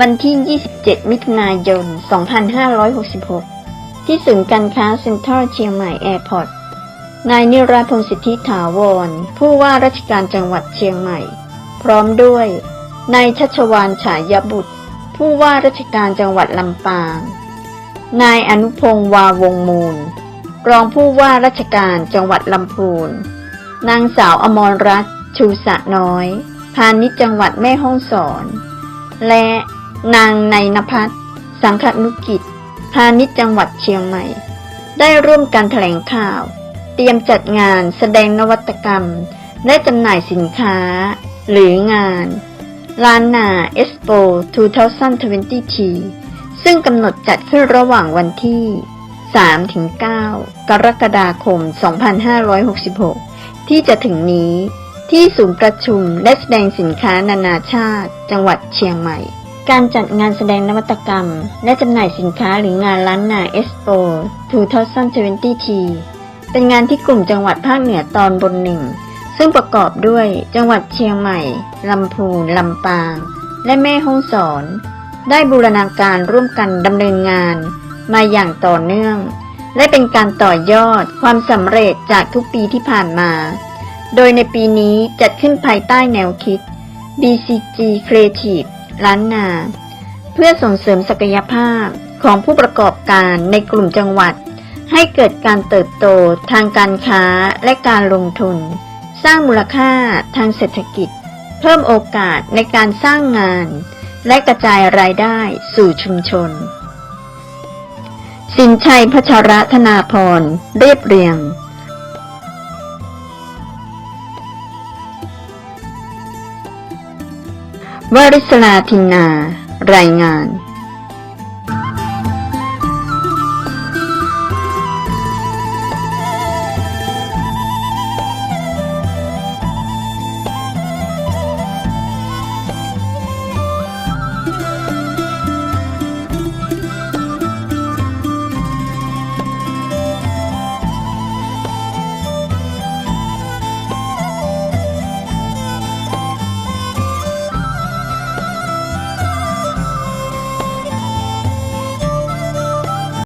วันที่ 27 มิถุนายน 2566 ที่ศูนย์การค้าเซ็นทรัลเชียงใหม่แอร์พอร์ต นายนิราพงศ์สิทธิถาวร ผู้ว่าราชการจังหวัดเชียงใหม่ พร้อมด้วย นายชัชวานฉายบุตร ผู้ว่าราชการจังหวัดลำปาง นายอนุพงศ์วาวงมูล รองผู้ว่าราชการจังหวัดลำพูน นางสาวอมรรัตน์ชูสะน้อย พาณิชย์จังหวัดแม่ฮ่องสอนและ นางในนภัสสังคนุกิจ พาณิชย์จังหวัดเชียงใหม่ ได้ร่วมกันแถลงข่าว เตรียมจัดงานแสดงนวัตกรรม และจำหน่ายสินค้า หรืองานลานนาเอ็กโป 2020 ซึ่งกำหนดจัดขึ้นระหว่างวันที่ 3-9 กรกฎาคม 2566 ที่จะถึงนี้ที่ศูนย์ประชุมและแสดงสินค้านานาชาติ จังหวัดเชียงใหม่ การจัดงานแสดงนวัตกรรม และจำหน่ายสินค้าหรืองานล้านนาเอ็กโป2020เป็นงานที่กลุ่มจังหวัดภาคเหนือตอนบนหนึ่ง ซึ่งประกอบด้วยจังหวัดเชียงใหม่ ลำพูน ลำปาง และแม่ฮ่องสอน ได้บูรณาการร่วมกันดำเนินงาน มาอย่างต่อเนื่อง และเป็นการต่อยอดความสำเร็จจากทุกปีที่ผ่านมา โดยในปีนี้จัดขึ้นภายใต้แนวคิด BCG Creative ล้านนา เพื่อส่งเสริมศักยภาพของผู้ประกอบการในกลุ่มจังหวัด ให้เกิดการเติบโตทางการค้าและการลงทุน สร้างมูลค่าทางเศรษฐกิจ เพิ่มโอกาสในการสร้างงาน และกระจายรายได้สู่ชุมชน สินชัยพัชรธนาพรเรียบเรียง วริศลาทินนา รายงาน